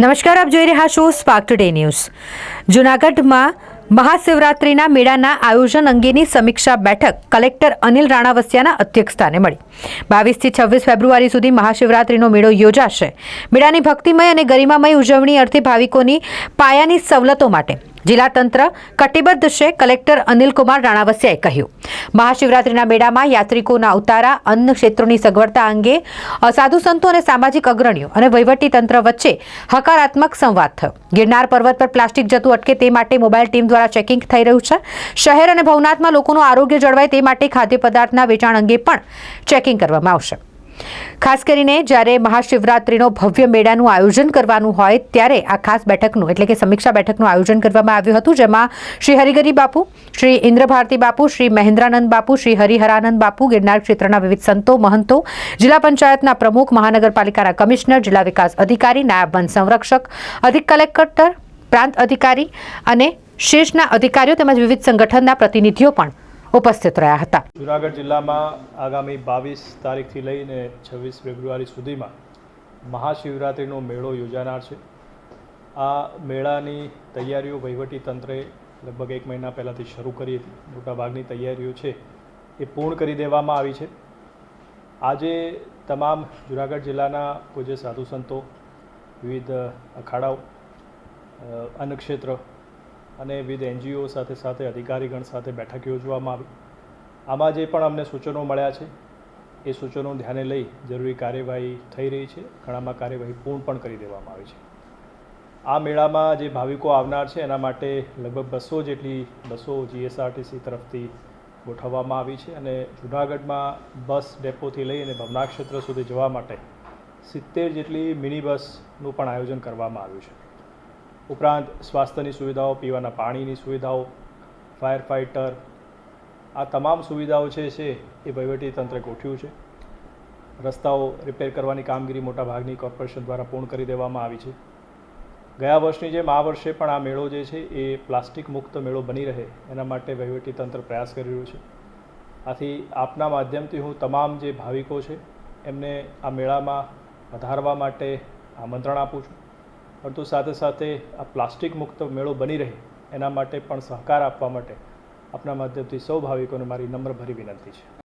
નમસ્કાર, આપ જોઈ રહ્યા છો સ્પાર્ક ટુડે ન્યૂઝ જૂનાગઢમાં મહાશિવરાત્રિના મેળાના આયોજન અંગેની સમીક્ષા બેઠક કલેક્ટર અનિલ રાણાવસિયાના અધ્યક્ષસ્થાને મળી. બાવીસથી છવ્વીસ ફેબ્રુઆરી સુધી મહાશિવરાત્રિનો મેળો યોજાશે. મેળાની ભક્તિમય અને ગરિમામય ઉજવણી અર્થે ભાવિકોની પાયાની સવલતો માટે જિલ્લા તંત્ર કટિબદ્ધ છે. કલેક્ટર અનિલકુમાર રાણાવસિયાએ કહ્યું, મહાશિવરાત્રિના મેળામાં યાત્રિકોના ઉતારા, અન્ન ક્ષેત્રોની સગવડતા અંગે સાધુ સંતો અને સામાજિક અગ્રણીઓ અને વહીવટી તંત્ર વચ્ચે હકારાત્મક સંવાદ થયો. ગિરનાર પર્વત પર પ્લાસ્ટિક જતું અટકે તે માટે મોબાઈલ ટીમ દ્વારા ચેકિંગ થઈ રહ્યું છે. શહેર અને ભવનાથમાં લોકોનું આરોગ્ય જળવાય તે માટે ખાદ્ય પદાર્થના વેચાણ અંગે પણ ચેકિંગ કરવામાં આવશે. ખાસ કરીને જ્યારે મહાશિવરાત્રિનો ભવ્ય મેળાનું આયોજન કરવાનું હોય ત્યારે આ ખાસ બેઠકનું, એટલે કે સમીક્ષા બેઠકનું આયોજન કરવામાં આવ્યું હતું, જેમાં શ્રી હરિગરી બાપુ, શ્રી ઇન્દ્રભારતી બાપુ, શ્રી મહેન્દ્રાનંદ બાપુ, શ્રી હરિહરાનંદ બાપુ, ગિરનાર ક્ષેત્રના વિવિધ સંતો, મહંતો, જિલ્લા પંચાયતના પ્રમુખ, મહાનગરપાલિકાના કમિશનર, જિલ્લા વિકાસ અધિકારી, નાયબ વન સંરક્ષક, અધિક કલેક્ટર, પ્રાંત અધિકારી અને શેષના અધિકારીઓ તેમજ વિવિધ સંગઠનના પ્રતિનિધિઓ પણ ઉપસ્થિત રહ્યા હતા. જુનાગઢ જિલ્લામાં આગામી બાવીસ તારીખથી લઈને છવ્વીસ ફેબ્રુઆરી સુધીમાં મહાશિવરાત્રિનો મેળો યોજાનાર છે. આ મેળાની તૈયારીઓ વહીવટી તંત્રે લગભગ એક મહિના પહેલાંથી શરૂ કરી હતી. મોટાભાગની તૈયારીઓ છે એ પૂર્ણ કરી દેવામાં આવી છે. આજે તમામ જુનાગઢ જિલ્લાના પૂજ્ય સાધુ સંતો વિવિધ અખાડાઓ અ, અન્ન ક્ષેત્ર અને વિવિધ એનજીઓ સાથે સાથે અધિકારીગણ સાથે બેઠક યોજવામાં આવી. આમાં જે પણ અમને સૂચનો મળ્યા છે, એ સૂચનો ધ્યાને લઈ જરૂરી કાર્યવાહી થઈ રહી છે. ઘણામાં કાર્યવાહી પૂર્ણ પણ કરી દેવામાં આવી છે. આ મેળામાં જે ભાવિકો આવનાર છે, એના માટે લગભગ બસો જેટલી બસો જીએસઆરટીસી તરફથી ગોઠવવામાં આવી છે અને જૂનાગઢમાં બસ ડેપોથી લઈ અને ક્ષેત્ર સુધી જવા માટે સિત્તેર જેટલી મિની બસનું પણ આયોજન કરવામાં આવ્યું છે. ઉપરાંત સ્વાસ્થ્યની સુવિધાઓ, પીવાના પાણીની સુવિધાઓ ફાયર ફાઇટર આ તમામ સુવિધાઓ છે છે એ વહીવટી તંત્રે ગોઠવ્યું છે. રસ્તાઓ રિપેર કરવાની કામગીરી મોટાભાગની કોર્પોરેશન દ્વારા પૂર્ણ કરી દેવામાં આવી છે. ગયા વર્ષની જેમ આ વર્ષે પણ આ મેળો જે છે એ પ્લાસ્ટિક મુક્ત મેળો બની રહે એના માટે વહીવટી તંત્ર પ્રયાસ કરી રહ્યું છે. આથી આપના માધ્યમથી હું તમામ જે ભાવિકો છે એમને આ મેળામાં વધારવા માટે આમંત્રણ આપું છું. પરંતુ સાથે સાથે આ પ્લાસ્ટિક મુક્ત મેળો બની રહે એના માટે પણ સહકાર આપવા માટે આપના માધ્યમથી સૌ ભાવિકોને મારી નમ્રભરી વિનંતી છે.